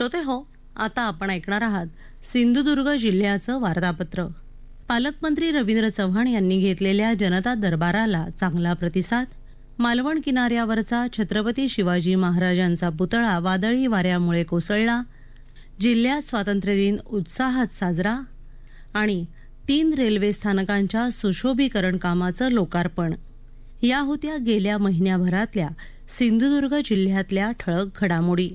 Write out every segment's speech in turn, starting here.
श्रोते हो आता आपण ऐकणार आहात सिंधुदुर्ग जिल्ह्याचं वार्तापत्र. पालकमंत्री रवींद्र चव्हाण यांनी घेतलेल्या जनता दरबाराला चांगला प्रतिसाद. मालवण किनाऱ्यावरचा छत्रपती शिवाजी महाराजांचा पुतळा वादळी वाऱ्यामुळे कोसळला. जिल्ह्यात स्वातंत्र्यदिन उत्साहात साजरा आणि तीन रेल्वे स्थानकांच्या सुशोभीकरण कामाचं लोकार्पण. या होत्या गेल्या महिन्याभरातल्या सिंधुदुर्ग जिल्ह्यातल्या ठळक घडामोडी.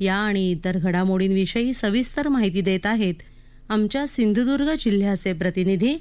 या आणि इतर घडामोडींविषयी सविस्तर माहिती देत आहेत आमच्या सिंधुदुर्ग जिल्ह्याचे प्रतिनिधी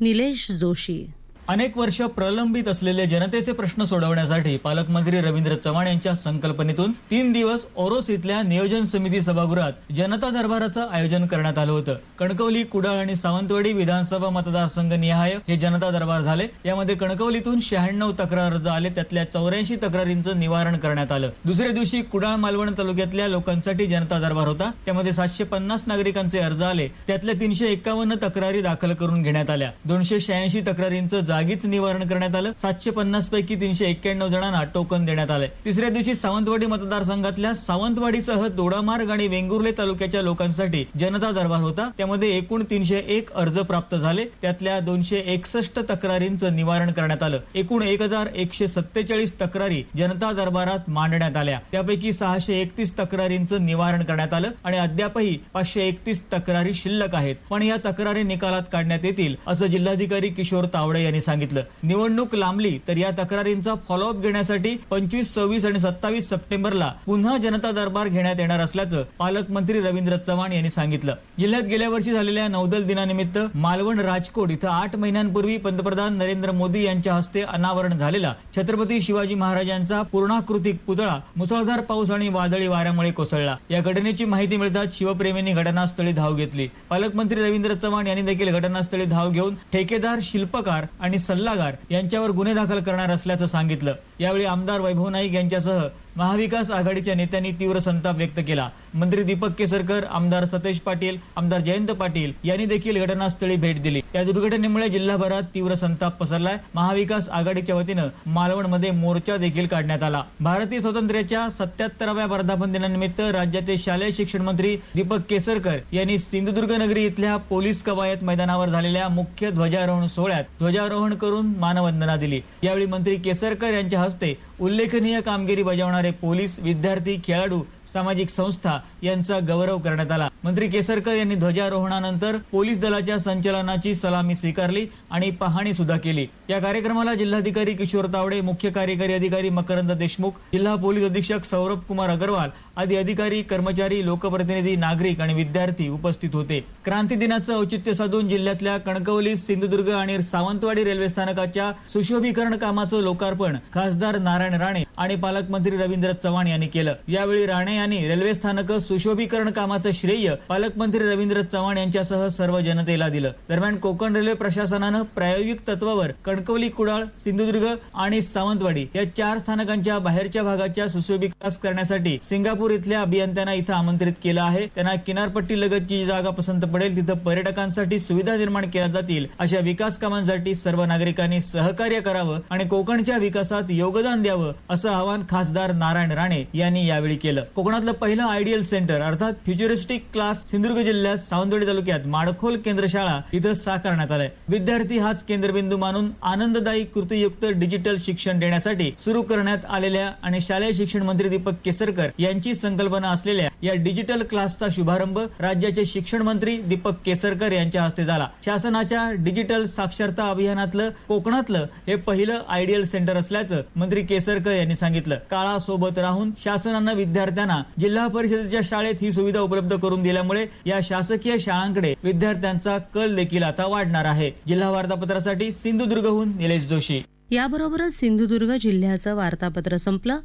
निलेश जोशी. अनेक वर्ष प्रलंबित असलेले जनतेचे प्रश्न सोडवण्यासाठी पालकमंत्री रवींद्र चव्हाण यांच्या संकल्पनेतून तीन दिवस ओरोस इथल्या नियोजन समिती सभागृहात जनता दरबाराचं आयोजन करण्यात आलं होतं. कणकवली कुडाळ आणि सावंतवाडी विधानसभा मतदारसंघ निहाय हे जनता दरबार झाले. यामध्ये कणकवलीतून शहाण्णव तक्रार अर्ज आले. त्यातल्या चौऱ्याऐंशी तक्रारींचं निवारण करण्यात आलं. दुसऱ्या दिवशी कुडाळ मालवण तालुक्यातल्या लोकांसाठी जनता दरबार होता. त्यामध्ये सातशे पन्नास नागरिकांचे अर्ज आले. त्यातल्या तीनशे एकावन्न तक्रारी दाखल करून घेण्यात आल्या. दोनशे शहाऐंशी तक्रारींचं जागीच निवारण करण्यात आलं. सातशे पन्नास पैकी तीनशे एक्क्याण्णव जणांना टोकन देण्यात आलंय. तिसऱ्या दिवशी सावंतवाडी मतदारसंघातल्या सावंतवाडीसह दोडामार्ग आणि वेंगुर्ले तालुक्याच्या लोकांसाठी जनता दरबार होता. त्यामध्ये एकूण तीनशे एक अर्ज प्राप्त झाले. त्यातल्या दोनशे एकसष्ट तक्रारींचं निवारण करण्यात आलं. एकूण एक हजार एकशे सत्तेचाळीस तक्रारी जनता दरबारात मांडण्यात आल्या. त्यापैकी सहाशे एकतीस तक्रारींचं निवारण करण्यात आलं आणि अद्यापही पाचशे एकतीस तक्रारी शिल्लक आहेत. पण या तक्रारी निकालात काढण्यात येतील असं जिल्हाधिकारी किशोर तावडे यांनी सांगितलं. सांगितलं. निवडणूक लांबली तर या तक्रारींचा फॉलोअप घेण्यासाठी पंचवीस सव्वीस आणि सत्तावीस सप्टेंबरला पुन्हा जनता दरबार घेण्यात येणार असल्याचं पालकमंत्री रवींद्र चव्हाण यांनी सांगितलं. जिल्ह्यात गेल्या वर्षी झालेल्या नौदल दिनानिमित्त मालवण राजकोट इथं आठ महिन्यांपूर्वी पंतप्रधान नरेंद्र मोदी यांच्या हस्ते अनावरण झालेला छत्रपती शिवाजी महाराजांचा पूर्णाकृतिक पुतळा मुसळधार पाऊस आणि वादळी वाऱ्यामुळे कोसळला. या घटनेची माहिती मिळताच शिवप्रेमींनी घटनास्थळी धाव घेतली. पालकमंत्री रवींद्र चव्हाण यांनी देखील घटनास्थळी धाव घेऊन ठेकेदार शिल्पकार आणि सल्लागार यांच्यावर गुन्हे दाखल करणार असल्याचं सांगितलं. यावेळी आमदार वैभव नाईक यांच्यासह महाविकास आघाडीच्या नेत्यांनी तीव्र संताप व्यक्त केला. मंत्री दीपक केसरकर आमदार सतेज पाटील आमदार जयंत पाटील यांनी देखील घटनास्थळी भेट दिली. या दुर्घटनेमुळे जिल्हाभरात तीव्र संताप पसरलाय. महाविकास आघाडीच्या वतीनं मालवणमध्ये मोर्चा देखील काढण्यात आला. भारतीय स्वातंत्र्याच्या सत्याहत्तराव्या वर्धापन दिनानिमित्त राज्याचे शालेय शिक्षण मंत्री दीपक केसरकर यांनी सिंधुदुर्ग नगरी इथल्या पोलीस कवायत मैदानावर झालेल्या मुख्य ध्वजारोहण सोहळ्यात ध्वजारोहण करून मानवंदना दिली. यावेळी मंत्री केसरकर यांच्या हस्ते उल्लेखनीय कामगिरी बजावणारे पोलीस विद्यार्थी खेळाडू सामाजिक संस्था यांचा गौरव करण्यात आला. मंत्री केसरकर यांनी ध्वजारोहणानंतर पोलीस दलाच्या संचलनाची सलामी स्वीकारली आणि पाहणी सुद्धा केली. या कार्यक्रमाला जिल्हाधिकारी किशोर तावडे मुख्य कार्यकारी अधिकारी मकरंद देशमुख जिल्हा पोलीस अधीक्षक सौरभ कुमार अग्रवाल आदी अधिकारी कर्मचारी लोकप्रतिनिधी नागरिक आणि विद्यार्थी उपस्थित होते. क्रांती दिनाचं औचित्य साधून जिल्ह्यातल्या कणकवली सिंधुदुर्ग आणि सावंतवाडी रेल्वे स्थानकाच्या सुशोभीकरण कामाचं लोकार्पण खासदार नारायण राणे आणि पालकमंत्री रवींद्र चव्हाण यांनी केलं. यावेळी राणे यांनी रेल्वे स्थानक सुशोभीकरण कामाचं श्रेय पालकमंत्री रवींद्र चव्हाण यांच्यासह सर्व जनतेला दिलं. दरम्यान कोकण रेल्वे प्रशासनानं प्रायोगिक तत्वावर कणकवली कुडाळ सिंधुदुर्ग आणि सावंतवाडी या चार स्थानकांच्या बाहेरच्या भागाच्या सुशोभीकरण करण्यासाठी सिंगापूर इथल्या अभियंत्यांना इथं आमंत्रित केलं आहे. त्यांना किनारपट्टी लगतची जी जागा पसंत पडेल. तिथं पर्यटकांसाठी सुविधा निर्माण केल्या जातील. अशा विकास कामांसाठी सर्व नागरिकांनी सहकार्य करावं आणि कोकणच्या विकासात योगदान द्यावं असं आवाहन खासदार नारायण राणे यांनी यावेळी केलं. कोकणातलं पहिलं आयडियल सेंटर अर्थात फ्युचरिस्टिक क्लास सिंधुदुर्ग जिल्ह्यात सावंतवाडी तालुक्यात माडखोल केंद्रशाळा इथं साकारण्यात आलंय. विद्यार्थी हाच केंद्रबिंदू मानून आनंददायी कृतीयुक्त डिजिटल शिक्षण देण्यासाठी सुरू करण्यात आलेल्या आणि शालेय शिक्षण मंत्री दीपक केसरकर यांची संकल्पना असलेल्या या डिजिटल क्लासचा शुभारंभ राज्याचे शिक्षण मंत्री दीपक केसरकर यांच्या हस्ते झाला. शासनाच्या डिजिटल साक्षरता अभियानातलं कोकणातलं हे पहिलं आयडियल सेंटर असल्याचं मंत्री केसरकर यांनी सांगितलं. काळासोबत राहून शासनानं विद्यार्थ्यांना जिल्हा परिषदेच्या शाळेत ही सुविधा उपलब्ध करून दिल्यामुळे या शासकीय शाळांकडे विद्यार्थ्यांचा कल देखील आता वाढणार आहे. जिल्हा वार्तापत्रासाठी सिंधुदुर्गहून निलेश जोशी. याबरोबरच सिंधुदुर्ग जिल्ह्याचं वार्तापत्र संपलं.